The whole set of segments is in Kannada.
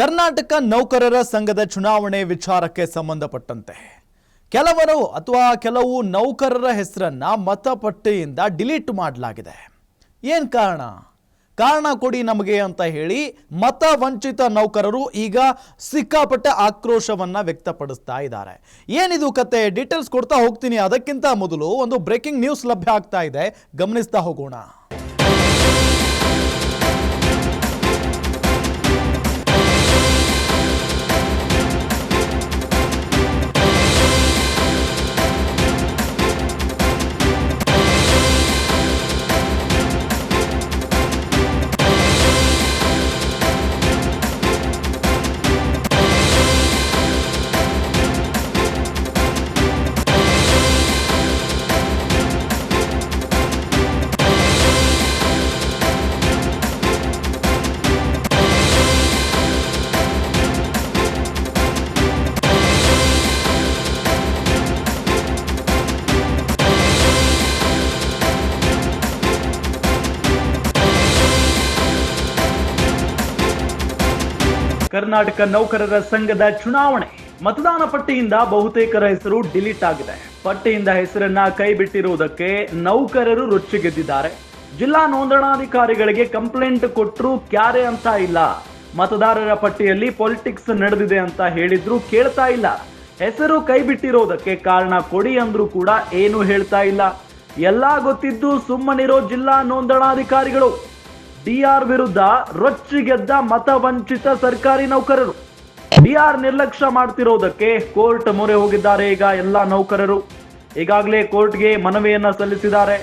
ಕರ್ನಾಟಕ ನೌಕರರ ಸಂಘದ ಚುನಾವಣೆ ವಿಚಾರಕ್ಕೆ ಸಂಬಂಧಪಟ್ಟಂತೆ ಕೆಲವರು ಅಥವಾ ಕೆಲವು ನೌಕರರ ಹೆಸರನ್ನ ಮತಪಟ್ಟಿಯಿಂದ ಡಿಲೀಟ್ ಮಾಡಲಾಗಿದೆ. ಏನು ಕಾರಣ? ಕಾರಣ ಕೊಡಿ ನಮಗೆ ಅಂತ ಹೇಳಿ ಮತ ವಂಚಿತ ನೌಕರರು ಈಗ ಸಿಕ್ಕಾಪಟ್ಟೆ ಆಕ್ರೋಶವನ್ನ ವ್ಯಕ್ತಪಡಿಸ್ತಾ ಇದ್ದಾರೆ. ಏನಿದು ಕತೆ? ಡೀಟೇಲ್ಸ್ ಕೊಡ್ತಾ ಹೋಗ್ತೀನಿ ಅದಕ್ಕಿಂತ ಮೊದಲು ಒಂದು ಬ್ರೇಕಿಂಗ್ ನ್ಯೂಸ್ ಲಭ್ಯ ಆಗ್ತಾ ಇದೆ. ಗಮನಿಸ್ತಾ ಹೋಗೋಣ. ಕರ್ನಾಟಕ ನೌಕರರ ಸಂಘದ ಚುನಾವಣೆ. ಮತದಾನ ಪಟ್ಟಿಯಿಂದ ಬಹುತೇಕರ ಹೆಸರು ಡಿಲೀಟ್ ಆಗಿದೆ. ಪಟ್ಟಿಯಿಂದ ಹೆಸರನ್ನ ಕೈಬಿಟ್ಟಿರುವುದಕ್ಕೆ ನೌಕರರು ರೊಚ್ಚಿಗೆದ್ದಿದ್ದಾರೆ ಜಿಲ್ಲಾ ನೋಂದಣಾಧಿಕಾರಿಗಳಿಗೆ ಕಂಪ್ಲೇಂಟ್ ಕೊಟ್ಟರು ಕ್ಯಾರೆ ಅಂತ ಇಲ್ಲ. ಮತದಾರರ ಪಟ್ಟಿಯಲ್ಲಿ ಪೊಲಿಟಿಕ್ಸ್ ನಡೆದಿದೆ ಅಂತ ಹೇಳಿದ್ರು ಕೇಳ್ತಾ ಇಲ್ಲ. ಹೆಸರು ಕೈಬಿಟ್ಟಿರೋದಕ್ಕೆ ಕಾರಣ ಕೊಡಿ ಅಂದ್ರೂ ಕೂಡ ಏನು ಹೇಳ್ತಾ ಇಲ್ಲ. ಎಲ್ಲಾ ಗೊತ್ತಿದ್ದು ಸುಮ್ಮನಿರೋ ಜಿಲ್ಲಾ ನೋಂದಣಾಧಿಕಾರಿಗಳು. ಡಿಆರ್ ವಿರುದ್ಧ ರೊಚ್ಚಿಗೆದ್ದ ಮತವಂಚಿತ ಸರ್ಕಾರಿ ನೌಕರರು. ಡಿಆರ್ ನಿರ್ಲಕ್ಷ್ಯ ಮಾಡ್ತಿರೋದಕ್ಕೆ ಕೋರ್ಟ್ ಮೊರೆ ಹೋಗಿದ್ದಾರೆ ಈಗ ಎಲ್ಲ ನೌಕರರು. ಈಗಾಗಲೇ ಕೋರ್ಟ್ಗೆ ಮನವಿಯನ್ನ ಸಲ್ಲಿಸಿದ್ದಾರೆ.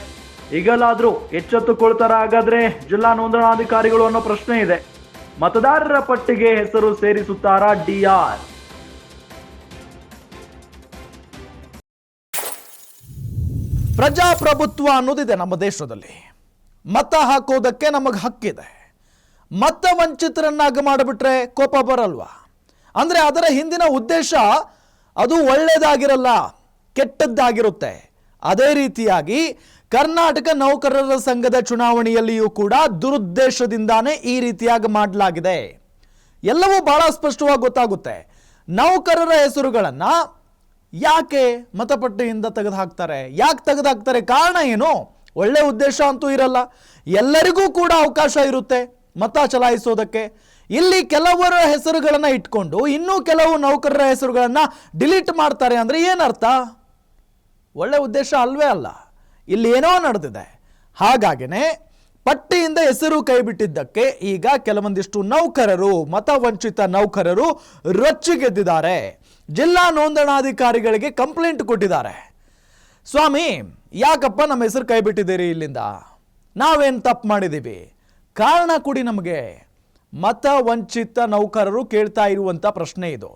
ಈಗಲಾದ್ರೂ ಎಚ್ಚೆತ್ತುಕೊಳ್ತಾರ ಹಾಗಾದ್ರೆ ಜಿಲ್ಲಾ ನೋಂದಣಾಧಿಕಾರಿಗಳು ಅನ್ನೋ ಪ್ರಶ್ನೆ ಇದೆ. ಮತದಾರರ ಪಟ್ಟಿಗೆ ಹೆಸರು ಸೇರಿಸುತ್ತಾರಾ ಡಿಆರ್ ಪ್ರಜಾಪ್ರಭುತ್ವ ಅನ್ನೋದಿದೆ ನಮ್ಮ ದೇಶದಲ್ಲಿ. ಮತ ಹಾಕೋದಕ್ಕೆ ನಮಗೆ ಹಕ್ಕಿದೆ. ಮತ ವಂಚಿತರನ್ನಾಗಿ ಮಾಡಿಬಿಟ್ರೆ ಕೋಪ ಬರಲ್ವಾ? ಅಂದರೆ ಅದರ ಹಿಂದಿನ ಉದ್ದೇಶ ಅದು ಒಳ್ಳೆಯದಾಗಿರಲ್ಲ ಕೆಟ್ಟದ್ದಾಗಿರುತ್ತೆ. ಅದೇ ರೀತಿಯಾಗಿ ಕರ್ನಾಟಕ ನೌಕರರ ಸಂಘದ ಚುನಾವಣೆಯಲ್ಲಿಯೂ ಕೂಡ ದುರುದ್ದೇಶದಿಂದಾನೇ ಈ ರೀತಿಯಾಗಿ ಮಾಡಲಾಗಿದೆ. ಎಲ್ಲವೂ ಬಹಳ ಸ್ಪಷ್ಟವಾಗಿ ಗೊತ್ತಾಗುತ್ತೆ. ನೌಕರರ ಹೆಸರುಗಳನ್ನು ಯಾಕೆ ಮತಪಟ್ಟಿಯಿಂದ ತೆಗೆದು ಹಾಕ್ತಾರೆ ಯಾಕೆ ತೆಗೆದು ಹಾಕ್ತಾರೆ ಕಾರಣ ಏನು? ಒಳ್ಳೆ ಉದ್ದೇಶ ಅಂತೂ ಇರಲ್ಲ. ಎಲ್ಲರಿಗೂ ಕೂಡ ಅವಕಾಶ ಇರುತ್ತೆ ಮತ ಚಲಾಯಿಸೋದಕ್ಕೆ. ಇಲ್ಲಿ ಕೆಲವರ ಹೆಸರುಗಳನ್ನು ಇಟ್ಕೊಂಡು, ಇನ್ನೂ ಕೆಲವು ನೌಕರರ ಹೆಸರುಗಳನ್ನು ಡಿಲೀಟ್ ಮಾಡ್ತಾರೆ ಅಂದರೆ ಏನರ್ಥ? ಒಳ್ಳೆ ಉದ್ದೇಶ ಅಲ್ವೇ ಅಲ್ಲ. ಇಲ್ಲಿ ಏನೋ ನಡೆದಿದೆ. ಹಾಗಾಗಿನೇ ಪಟ್ಟಿಯಿಂದ ಹೆಸರು ಕೈಬಿಟ್ಟಿದ್ದಕ್ಕೆ ಈಗ ಕೆಲವೊಂದಿಷ್ಟು ನೌಕರರು, ಮತ ವಂಚಿತ ನೌಕರರು ರೊಚ್ಚಿಗೆದ್ದಿದ್ದಾರೆ ಜಿಲ್ಲಾ ನೋಂದಣಾಧಿಕಾರಿಗಳಿಗೆ ಕಂಪ್ಲೇಂಟ್ ಕೊಟ್ಟಿದ್ದಾರೆ. ಸ್ವಾಮಿ ಯಾಕಪ್ಪ ನಮ್ಮ ಹೆಸರು ಕೈ ಬಿಟ್ಟಿದ್ದೀರಿ ಇಲ್ಲಿಂದ? ನಾವೇನು ತಪ್ಪು ಮಾಡಿದ್ದೀವಿ? ಕಾರಣ ಕೊಡಿ ನಮಗೆ. ಮತ ವಂಚಿತ ನೌಕರರು ಕೇಳ್ತಾ ಇರುವಂಥ ಪ್ರಶ್ನೆ ಇದು.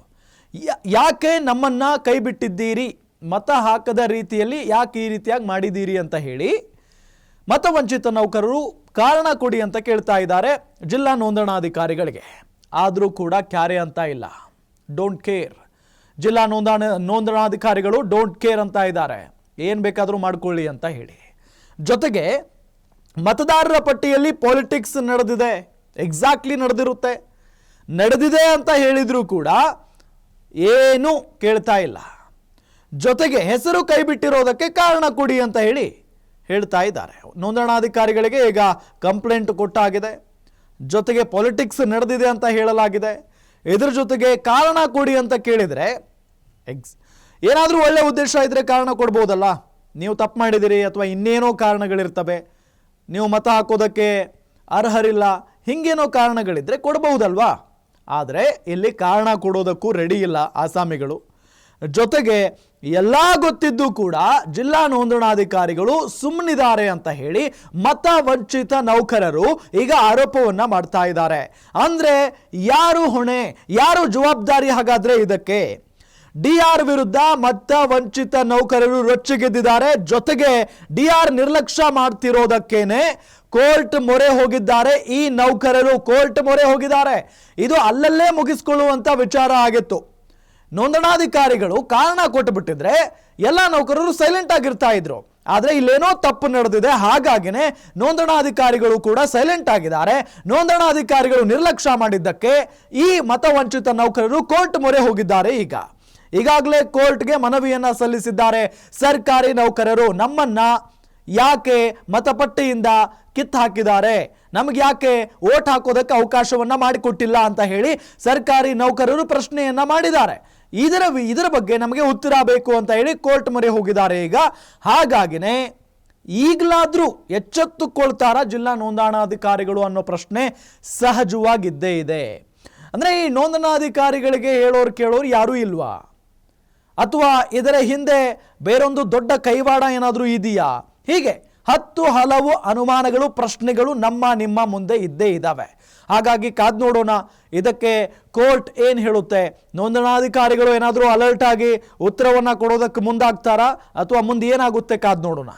ಯಾಕೆ ನಮ್ಮನ್ನು ಕೈ ಬಿಟ್ಟಿದ್ದೀರಿ? ಮತ ಹಾಕದ ರೀತಿಯಲ್ಲಿ ಯಾಕೆ ಈ ರೀತಿಯಾಗಿ ಮಾಡಿದ್ದೀರಿ ಅಂತ ಹೇಳಿ ಮತ ವಂಚಿತ ನೌಕರರು ಕಾರಣ ಕೊಡಿ ಅಂತ ಕೇಳ್ತಾ ಇದ್ದಾರೆ ಜಿಲ್ಲಾ ನೋಂದಣಾಧಿಕಾರಿಗಳಿಗೆ. ಆದರೂ ಕೂಡ ಕ್ಯಾರೆ ಅಂತ ಇಲ್ಲ. ಡೋಂಟ್ ಕೇರ್ ಜಿಲ್ಲಾ ನೋಂದಣ, ನೋಂದಣಾಧಿಕಾರಿಗಳು ಡೋಂಟ್ ಕೇರ್ ಅಂತ ಇದ್ದಾರೆ. ಏನು ಬೇಕಾದರೂ ಮಾಡ್ಕೊಳ್ಳಿ ಅಂತ ಹೇಳಿ. ಜೊತೆಗೆ ಮತದಾರರ ಪಟ್ಟಿಯಲ್ಲಿ ಪಾಲಿಟಿಕ್ಸ್ ನಡೆದಿದೆ. ಎಕ್ಸಾಕ್ಟ್ಲಿ ನಡೆದಿರುತ್ತೆ. ನಡೆದಿದೆ ಅಂತ ಹೇಳಿದರೂ ಕೂಡ ಏನೂ ಕೇಳ್ತಾ ಇಲ್ಲ. ಜೊತೆಗೆ ಹೆಸರು ಕೈಬಿಟ್ಟಿರೋದಕ್ಕೆ ಕಾರಣ ಕೊಡಿ ಅಂತ ಹೇಳಿ ಹೇಳ್ತಾ ಇದ್ದಾರೆ. ನೋಂದಣಾಧಿಕಾರಿಗಳಿಗೆ ಈಗ ಕಂಪ್ಲೇಂಟ್ ಕೊಟ್ಟಾಗಿದೆ. ಜೊತೆಗೆ ಪಾಲಿಟಿಕ್ಸ್ ನಡೆದಿದೆ ಅಂತ ಹೇಳಲಾಗಿದೆ. ಇದ್ರ ಜೊತೆಗೆ ಕಾರಣ ಕೊಡಿ ಅಂತ ಕೇಳಿದರೆ ಎಕ್ಸ್ ಏನಾದರೂ ಒಳ್ಳೆ ಉದ್ದೇಶ ಇದ್ದರೆ ಕಾರಣ ಕೊಡ್ಬೋದಲ್ಲ? ನೀವು ತಪ್ಪು ಮಾಡಿದಿರಿ ಅಥವಾ ಇನ್ನೇನೋ ಕಾರಣಗಳಿರ್ತವೆ. ನೀವು ಮತ ಹಾಕೋದಕ್ಕೆ ಅರ್ಹರಿಲ್ಲ, ಹಿಂಗೇನೋ ಕಾರಣಗಳಿದ್ದರೆ ಕೊಡಬಹುದಲ್ವಾ? ಆದರೆ ಇಲ್ಲಿ ಕಾರಣ ಕೊಡೋದಕ್ಕೂ ರೆಡಿ ಇಲ್ಲ ಆಸಾಮಿಗಳು. ಜೊತೆಗೆ ಎಲ್ಲ ಗೊತ್ತಿದ್ದು ಕೂಡ ಜಿಲ್ಲಾ ನೋಂದಣಾಧಿಕಾರಿಗಳು ಸುಮ್ಮನಿದ್ದಾರೆ ಅಂತ ಹೇಳಿ ಮತ ವಂಚಿತ ನೌಕರರು ಈಗ ಆರೋಪವನ್ನು ಮಾಡ್ತಾ ಇದ್ದಾರೆ. ಅಂದರೆ ಯಾರು ಹೊಣೆ, ಯಾರು ಜವಾಬ್ದಾರಿ ಹಾಗಾದರೆ ಇದಕ್ಕೆ? ಡಿಆರ್ ವಿರುದ್ಧ ಮತ ವಂಚಿತ ನೌಕರರು ರೊಚ್ಚಿಗೆದ್ದಿದ್ದಾರೆ ಜೊತೆಗೆ ಡಿಆರ್ ನಿರ್ಲಕ್ಷ್ಯ ಮಾಡ್ತಿರೋದಕ್ಕೇನೆ ಕೋರ್ಟ್ ಮೊರೆ ಹೋಗಿದ್ದಾರೆ. ಈ ನೌಕರರು ಕೋರ್ಟ್ ಮೊರೆ ಹೋಗಿದ್ದಾರೆ. ಇದು ಅಲ್ಲಲ್ಲೇ ಮುಗಿಸ್ಕೊಳ್ಳುವಂತ ವಿಚಾರ ಆಗಿತ್ತು. ನೋಂದಣಾಧಿಕಾರಿಗಳು ಕಾರಣ ಕೊಟ್ಟುಬಿಟ್ಟಿದ್ರೆ ಎಲ್ಲ ನೌಕರರು ಸೈಲೆಂಟ್ ಆಗಿರ್ತಾ ಇದ್ರು. ಆದರೆ ಇಲ್ಲೇನೋ ತಪ್ಪು ನಡೆದಿದೆ. ಹಾಗಾಗಿನೇ ನೋಂದಣಾಧಿಕಾರಿಗಳು ಕೂಡ ಸೈಲೆಂಟ್ ಆಗಿದ್ದಾರೆ. ನೋಂದಣಾಧಿಕಾರಿಗಳು ನಿರ್ಲಕ್ಷ್ಯ ಮಾಡಿದ್ದಕ್ಕೆ ಈ ಮತವಂಚಿತ ನೌಕರರು ಕೋರ್ಟ್ ಮೊರೆ ಹೋಗಿದ್ದಾರೆ ಈಗ. ಈಗಾಗಲೇ ಕೋರ್ಟ್ಗೆ ಮನವಿಯನ್ನ ಸಲ್ಲಿಸಿದ್ದಾರೆ. ಸರ್ಕಾರಿ ನೌಕರರು ನಮ್ಮನ್ನ ಯಾಕೆ ಮತಪಟ್ಟಿಯಿಂದ ಕಿತ್ತು ಹಾಕಿದ್ದಾರೆ? ನಮಗೆ ಯಾಕೆ ಓಟ್ ಹಾಕೋದಕ್ಕೆ ಅವಕಾಶವನ್ನ ಮಾಡಿಕೊಟ್ಟಿಲ್ಲ ಅಂತ ಹೇಳಿ ಸರ್ಕಾರಿ ನೌಕರರು ಪ್ರಶ್ನೆಯನ್ನ ಮಾಡಿದ್ದಾರೆ. ಇದರ ಇದರ ಬಗ್ಗೆ ನಮಗೆ ಉತ್ತರ ಬೇಕು ಅಂತ ಹೇಳಿ ಕೋರ್ಟ್ ಮೊರೆ ಹೋಗಿದ್ದಾರೆ ಈಗ. ಹಾಗಾಗಿನೇ ಈಗಲಾದರೂ ಎಚ್ಚೆತ್ತುಕೊಳ್ತಾರ ಜಿಲ್ಲಾ ನೋಂದಣಾಧಿಕಾರಿಗಳು ಅನ್ನೋ ಪ್ರಶ್ನೆ ಸಹಜವಾಗಿದ್ದೇ ಇದೆ. ಅಂದ್ರೆ ಈ ನೋಂದಣಾಧಿಕಾರಿಗಳಿಗೆ ಹೇಳೋರು ಕೇಳೋರು ಯಾರೂ ಇಲ್ವಾ? ಅಥವಾ ಇದರ ಹಿಂದೆ ಬೇರೊಂದು ದೊಡ್ಡ ಕೈವಾಡ ಏನಾದರೂ ಇದೆಯಾ? ಹೀಗೆ ಹತ್ತು ಹಲವು ಅನುಮಾನಗಳು, ಪ್ರಶ್ನೆಗಳು ನಮ್ಮ ನಿಮ್ಮ ಮುಂದೆ ಇದ್ದೇ ಇದ್ದಾವೆ ಹಾಗಾಗಿ ಕಾದ್ ನೋಡೋಣ. ಇದಕ್ಕೆ ಕೋರ್ಟ್ ಏನು ಹೇಳುತ್ತೆ? ನೋಂದಣಾಧಿಕಾರಿಗಳು ಏನಾದರೂ ಅಲರ್ಟ್ ಆಗಿ ಉತ್ತರವನ್ನು ಕೊಡೋದಕ್ಕೆ ಮುಂದಾಗ್ತಾರಾ? ಅಥವಾ ಮುಂದೆ ಏನಾಗುತ್ತೆ ಕಾದ್ ನೋಡೋಣ.